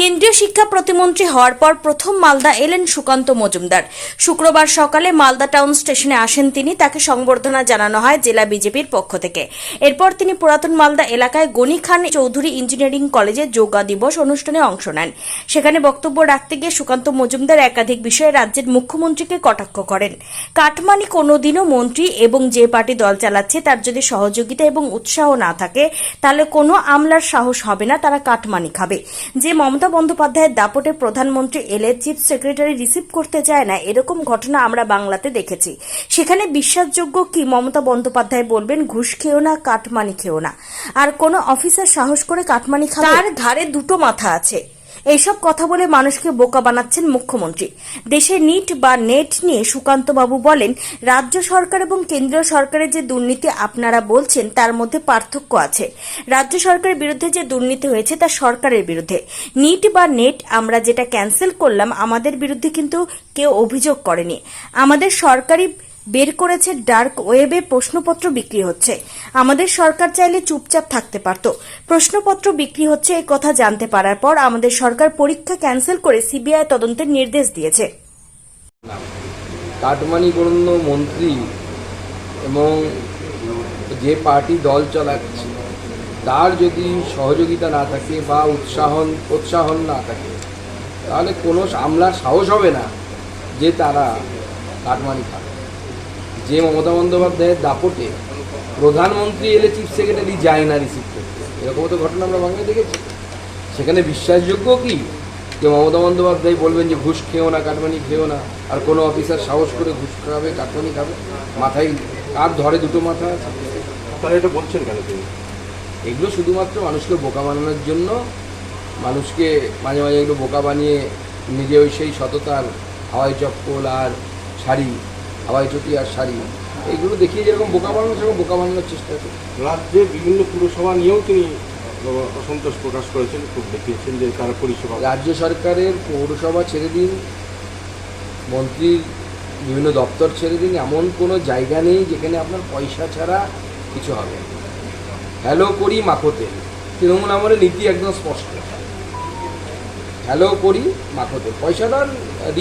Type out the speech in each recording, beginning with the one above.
কেন্দ্রীয় শিক্ষা প্রতিমন্ত্রী হওয়ার পর প্রথম মালদা এলেন সুকান্ত মজুমদার। শুক্রবার সকালে মালদা টাউন স্টেশনে আসেন তিনি, তাকে সংবর্ধনা জানানো হয় জেলা বিজেপির পক্ষ থেকে। এরপর তিনি পুরাতন মালদা এলাকায় গনি খান চৌধুরী ইঞ্জিনিয়ারিং কলেজে যোগা দিবস অনুষ্ঠানে অংশ নেন। সেখানে বক্তব্য রাখতে গিয়ে সুকান্ত মজুমদার একাধিক বিষয়ে রাজ্যের মুখ্যমন্ত্রীকে কটাক্ষ করেন। কাটমানি কোনোদিনও মন্ত্রী এবং যে পার্টি দল চালাচ্ছে তার যদি সহযোগিতা এবং উৎসাহ না থাকে, তাহলে কোনো আমলার সাহস হবে না, তারা কাটমানি খাবে। যে মমতা বন্দ্যোপাধ্যায়ের দাপটে প্রধানমন্ত্রী এলে চিফ সেক্রেটারি রিসিভ করতে যায় না, এরকম ঘটনা আমরা বাংলাতে দেখেছি। সেখানে বিশ্বাসযোগ্য কি মমতা বন্দ্যোপাধ্যায় বলবেন, ঘুষ খেও না, কাটমানি খেও না। আর কোনো অফিসার সাহস করে কাঠমানি খাওয়া তার ধারে দুটো মাথা আছে। এইসব কথা বলে মানুষকে বোকা বানাচ্ছেন মুখ্যমন্ত্রী। দেশে নিট বা নেট নিয়ে সুকান্ত বাবু বলেন, রাজ্য সরকার এবং কেন্দ্রীয় সরকারের যে দুর্নীতি আপনারা বলছেন, তার মধ্যে পার্থক্য আছে। রাজ্য সরকারের বিরুদ্ধে যে দুর্নীতি হয়েছে, তা সরকারের বিরুদ্ধে। নিট বা নেট আমরা যেটা ক্যান্সেল করলাম, আমাদের বিরুদ্ধে কিন্তু কেউ অভিযোগ করেনি। আমাদের সরকারি বের করেছে ডার্ক ওয়েবে প্রশ্নপত্র বিক্রি হচ্ছে। আমাদের সরকার চাইলে চুপচাপ থাকতে পারত। প্রশ্নপত্র বিক্রি হচ্ছে এই কথা জানতে পারার পর আমাদের সরকার পরীক্ষা ক্যান্সেল করে সিবিআই তদন্তের নির্দেশ দিয়েছে। কাটমানি গণ্য মন্ত্রী এবং যে পার্টি দল চালাচ্ছে, তার যদি সহযোগিতা না থাকে বা উৎসাহন উৎসাহন না থাকে, তাহলে কোনো আমলার সাহস হবে না যে তারা কাটমানি খাবে। যে মমতা বন্দ্যোপাধ্যায়ের দাপটে প্রধানমন্ত্রী এলে চিফ সেক্রেটারি যায় না রিসিভ করতে। এরকম তো ঘটনা আমরা বাংলায় দেখেছি। সেখানে বিশ্বাসযোগ্য কি? যে মমতা বন্দ্যোপাধ্যায় বলবেন যে ঘুষ খেও না কাটমানি খেও না আর কোনো অফিসার সাহস করে ঘুষ খাবে কাটমানি খাবে? মাথায় কার ধরে দুটো মাথা আছে? তাহলে এটা বলছেন কেন তিনি? এগুলো শুধুমাত্র মানুষকে বোকা বানানোর জন্য মানুষকে মাঝে মাঝে এগুলো বোকা বানিয়ে নিজে ওই সেই সততার হাওয়াই চপ্পল আর শাড়ি হাওয়াই চটি আর শাড়ি এইগুলো দেখিয়ে যেরকম বোকা বানানো সেরকম বোকা বানানোর চেষ্টা করে রাজ্যে বিভিন্ন পুরসভা নিয়েও তিনি অসন্তোষ প্রকাশ করেছেন খুব দেখিয়েছেন যে তারা পরিষেবা রাজ্য সরকারের পৌরসভা ছেড়ে দিন মন্ত্রীর বিভিন্ন দপ্তর ছেড়ে দিন এমন কোনো জায়গা নেই যেখানে আপনার পয়সা ছাড়া কিছু হবে হ্যালো করি মাখোতে তৃণমূল আমলের নীতি একদম স্পষ্ট। হ্যালো করি মাখোতে পয়সা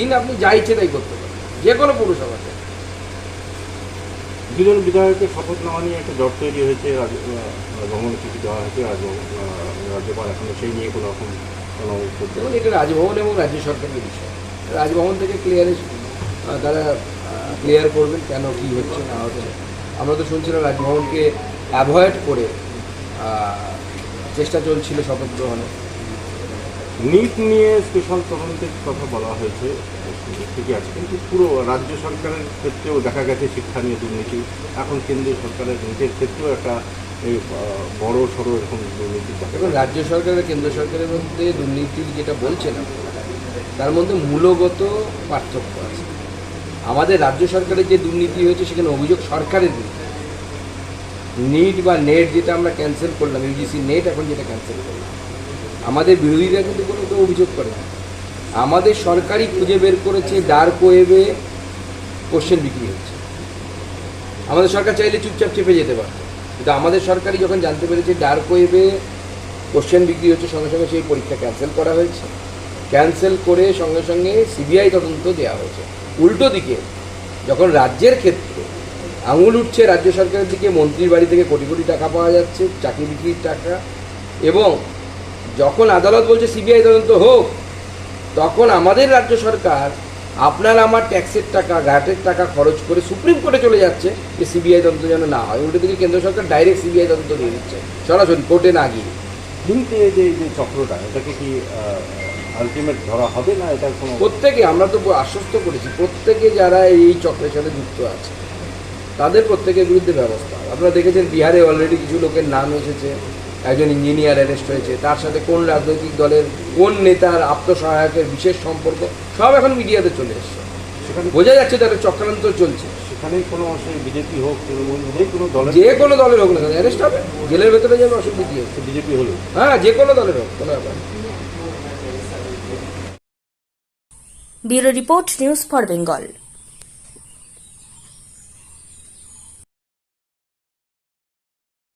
ঋণ আপনি যা ইচ্ছে তাই করতে পারেন যে কোনো পৌরসভাতে দুজন বিধায়কের শপথ নেওয়া নিয়ে একটা জট তৈরি হয়েছে রাজ- আহ, চিঠি দেওয়া হয়েছে রাজভবন রাজ্যপাল এখনও সেই নিয়ে কোনো রকম কোনো এটা রাজভবন এবং রাজ্য সরকারের বিষয়। রাজভবন থেকে ক্লিয়ারে তারা ক্লিয়ার করবেন কেন কী হচ্ছে না হচ্ছে। আমরা তো শুনছিলাম রাজভবনকে অ্যাভয়েড করে চেষ্টা চলছিল শপথ গ্রহণে। নিট নিয়ে স্পেশাল তদন্তের কথা বলা হয়েছে ঠিকই আছে। কিন্তু পুরো রাজ্য সরকারের ক্ষেত্রেও দেখা গেছে শিক্ষা নিয়ে দুর্নীতি। এখন কেন্দ্রীয় সরকারের নিটের ক্ষেত্রেও একটা এই, বড় সড়ো এরকম দুর্নীতি দেখুন রাজ্য সরকার আর কেন্দ্র সরকারের মধ্যে দুর্নীতির যেটা বলছেন তার মধ্যে মূলগত পার্থক্য আছে। আমাদের রাজ্য সরকারের যে দুর্নীতি হয়েছে সেখানে অভিযোগ সরকারের বিরুদ্ধে নিট বা নেট যেটা আমরা ক্যান্সেল করলাম ইউজিসি নেট এখন যেটা ক্যান্সেল করলাম। আমাদের বিরোধীরা কিন্তু কোনো কেউ অভিযোগ করে না। আমাদের সরকারই খুঁজে বের করেছে ডার্ক ওয়েবে কোশ্চেন বিক্রি হচ্ছে। আমাদের সরকার চাইলে চুপচাপ চেপে যেতে পারত। কিন্তু আমাদের সরকারই যখন জানতে পেরেছে ডার্ক ওয়েবে কোশ্চেন বিক্রি হচ্ছে, সঙ্গে সঙ্গে সেই পরীক্ষা ক্যান্সেল করা হয়েছে। ক্যান্সেল করে সঙ্গে সঙ্গে সিবিআই তদন্ত দেওয়া হয়েছে। উল্টো দিকে, যখন রাজ্যের ক্ষেত্রে আঙুল উঠছে, রাজ্য সরকারের দিকে মন্ত্রীর বাড়ি থেকে কোটি কোটি টাকা পাওয়া যাচ্ছে, চাকরি বিক্রির টাকা এবং যখন আদালত বলছে সিবিআই তদন্ত হোক তখন আমাদের রাজ্য সরকার আপনার আমার ট্যাক্সের টাকা ঘাটের টাকা খরচ করে সুপ্রিম কোর্টে চলে যাচ্ছে যে সিবিআই তদন্ত যেন না হয়। উল্টো দিকে কেন্দ্র সরকার ডাইরেক্ট সিবিআই তদন্ত দিয়ে দিচ্ছে সরাসরি কোর্টে না গিয়ে। কিন্তু এই যে চক্রটা এটাকে কি আলটিমেট ধরা হবে না? এটা কোনো প্রত্যেকে আমরা তো আশ্বস্ত করেছি প্রত্যেকে যারা এই চক্রের সাথে যুক্ত আছে তাদের প্রত্যেকের বিরুদ্ধে ব্যবস্থা। আপনারা দেখেছেন বিহারে অলরেডি কিছু লোকের নাম এসেছে। একজন ইঞ্জিনিয়ার অ্যারেস্ট হয়েছে। তার সাথে কোন রাজনৈতিক দলের কোন নেতার আত্মসহায়কের বিশেষ সম্পর্ক সব এখন মিডিয়াতে চলে এসছে। সেখানে বোঝা যাচ্ছে তাদের চক্রান্ত চলছে। সেখানে কোনো সেই বিজেপি হোক তৃণমূল যে কোনো দলের যে কোনো দলের হোক না অ্যারেস্ট হবে। জেলের ভেতরে যাবে অসুবিধা হচ্ছে বিজেপি হলো হ্যাঁ যে কোনো দলের হোক কোনো ব্যাপার। Bureau report news for Bengal.